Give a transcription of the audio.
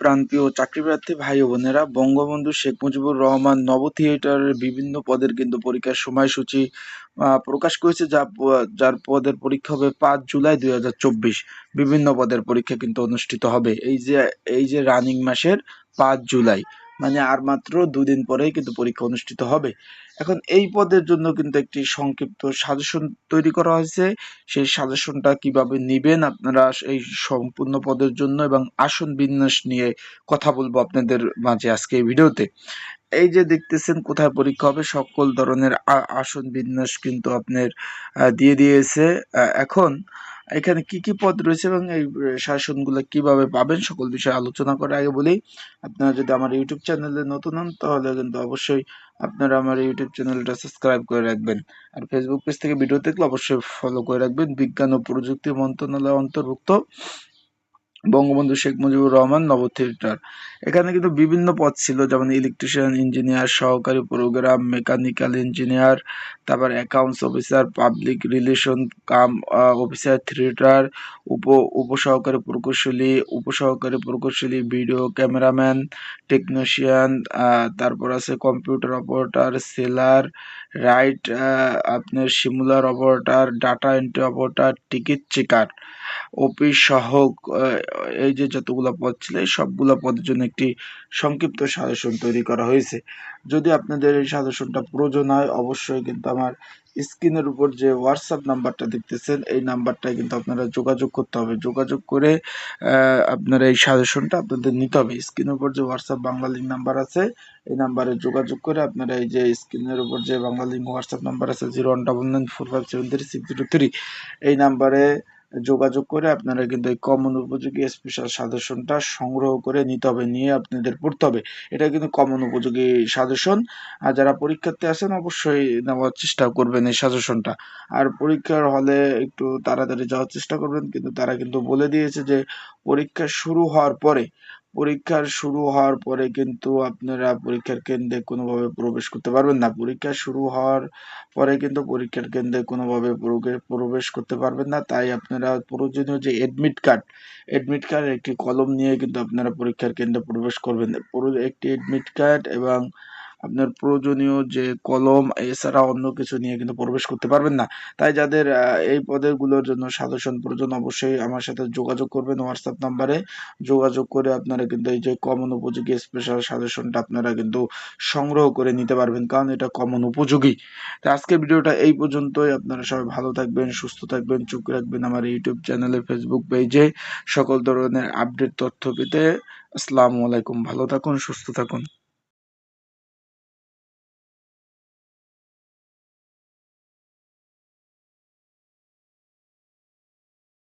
প্রান্তীয় চাকরিপ্রার্থী ভাই ও বোনেরা, বঙ্গবন্ধু শেখ মুজিবুর রহমান নব থিয়েটারের বিভিন্ন পদের কিন্তু পরীক্ষার সময়সূচি প্রকাশ করেছে যা যার পদের পরীক্ষা হবে পাঁচ জুলাই দুই হাজার চব্বিশ। বিভিন্ন পদের পরীক্ষা কিন্তু অনুষ্ঠিত হবে। এই যে এই যে রানিং মাসের পাঁচ জুলাই। মানে আর মাত্র দুদিন পরেই কিন্তু পরীক্ষা অনুষ্ঠিত হবে। এখন এই পদের জন্য কিন্তু একটি সংক্ষিপ্ত সাজেশন তৈরি করা হয়েছে। সেই সাজেশনটা কীভাবে নিবেন আপনারা এই সম্পূর্ণ পদের জন্য এবং আসন বিন্যাস নিয়ে কথা বলব আপনাদের মাঝে আজকে এই ভিডিওতে। এই যে দেখতেছেন কোথায় পরীক্ষা হবে, সকল ধরনের আসন বিন্যাস কিন্তু আপনার দিয়ে দিয়েছে। এখন এখানে কি কি পদ রয়েছে এবং এই শাসনগুলো কীভাবে পাবেন সকল বিষয়ে আলোচনা করার আগে বলি, আপনারা যদি আমার ইউটিউব চ্যানেলে নতুন হন, তাহলে কিন্তু অবশ্যই আপনারা আমার ইউটিউব চ্যানেলটা সাবস্ক্রাইব করে রাখবেন। আর ফেসবুক পেজ থেকে ভিডিও দেখলে অবশ্যই ফলো করে রাখবেন। বিজ্ঞান ও প্রযুক্তি মন্ত্রণালয় অন্তর্ভুক্ত। বঙ্গবন্ধু শেখ মুজিবুর রহমান নব থিয়েটার এখানে কিন্তু বিভিন্ন পদ ছিল যেমন ইলেকট্রিশিয়ান ইঞ্জিনিয়ার সহকারী প্রোগ্রাম মেকানিক্যাল ইঞ্জিনিয়ার তারপর accounts officer public relation cum officer theatre উপ উপসহকারী প্রকৌশলী উপসহকারী প্রকৌশলী ভিডিও ক্যামেরাম্যান টেকনিশিয়ান তারপর আছে কম্পিউটার অপারেটার সেলার রাইট আপনার similar operator data entry operator ticket checker office সহ আহ, এই যে যতগুলো পদ ছিল, এই সবগুলো পদের জন্য একটি সংক্ষিপ্ত সাজেশন তৈরি করা হয়েছে। যদি আপনাদের এই সাজেশনটা প্রয়োজন হয়, অবশ্যই কিন্তু আমার স্ক্রিনের উপর যে হোয়াটসঅ্যাপ নাম্বারটা দেখতেছেন, এই নাম্বারটায় কিন্তু আপনারা যোগাযোগ করতে হবে। যোগাযোগ করে আপনারা এই সাজেশনটা আপনাদের নিতে হবে। স্ক্রিনের উপর যে হোয়াটসঅ্যাপ বাংলা লিঙ্ক নাম্বার আছে, এই নাম্বারে যোগাযোগ করে আপনারা এই যে স্ক্রিনের উপর যে বাংলা লিঙ্ক হোয়াটসঅ্যাপ নাম্বার আছে zero one double nine four five seven three six zero three এই নাম্বারে যোগাযোগ করে আপনারা কিন্তু এই কমন উপযোগী স্পেশাল সাজেশনটা সংগ্রহ করে নিতে হবে, নিয়ে আপনাদের পড়তে হবে। এটা কিন্তু কমন উপযোগী সাজেশন। আর যারা পরীক্ষার্থী আছেন, অবশ্যই নেওয়ার চেষ্টা করবেন এই সাজেশনটা। আর পরীক্ষার হলে একটু তাড়াতাড়ি যাওয়ার চেষ্টা করবেন, কিন্তু তারা কিন্তু বলে দিয়েছে যে পরীক্ষা শুরু হওয়ার পরে পরীক্ষার শুরু হওয়ার পরে কিন্তু আপনারা পরীক্ষার কেন্দ্রে কোনোভাবে প্রবেশ করতে পারবেন না। পরীক্ষা শুরু হওয়ার পরে কিন্তু পরীক্ষার কেন্দ্রে কোনোভাবে প্রবেশ করতে পারবেন না। তাই আপনারা প্রয়োজনীয় যে এডমিট কার্ড এডমিট কার্ড একটি কলম নিয়ে কিন্তু আপনারা পরীক্ষার কেন্দ্রে প্রবেশ করবেন। একটি এডমিট কার্ড এবং আপনার প্রয়োজনীয় যে কলম, এছাড়া অন্য কিছু নিয়ে কিন্তু প্রবেশ করতে পারবেন না। তাই যাদের এই পদের জন্য সাজেশন প্রয়োজন, অবশ্যই আমার সাথে যোগাযোগ করবেন হোয়াটসঅ্যাপ নাম্বারে। যোগাযোগ করে আপনারা কিন্তু এই যে কমন উপযোগী স্পেশাল সাজেশনটা আপনারা কিন্তু সংগ্রহ করে নিতে পারবেন, কারণ এটা কমন উপযোগী। তো আজকের ভিডিওটা এই পর্যন্তই। আপনারা সবাই ভালো থাকবেন, সুস্থ থাকবেন, চোখ রাখবেন আমার ইউটিউব চ্যানেলে ফেসবুক পেজে সকল ধরনের আপডেট তথ্য পেতে আসসালামু আলাইকুম। ভালো থাকুন, সুস্থ থাকুন।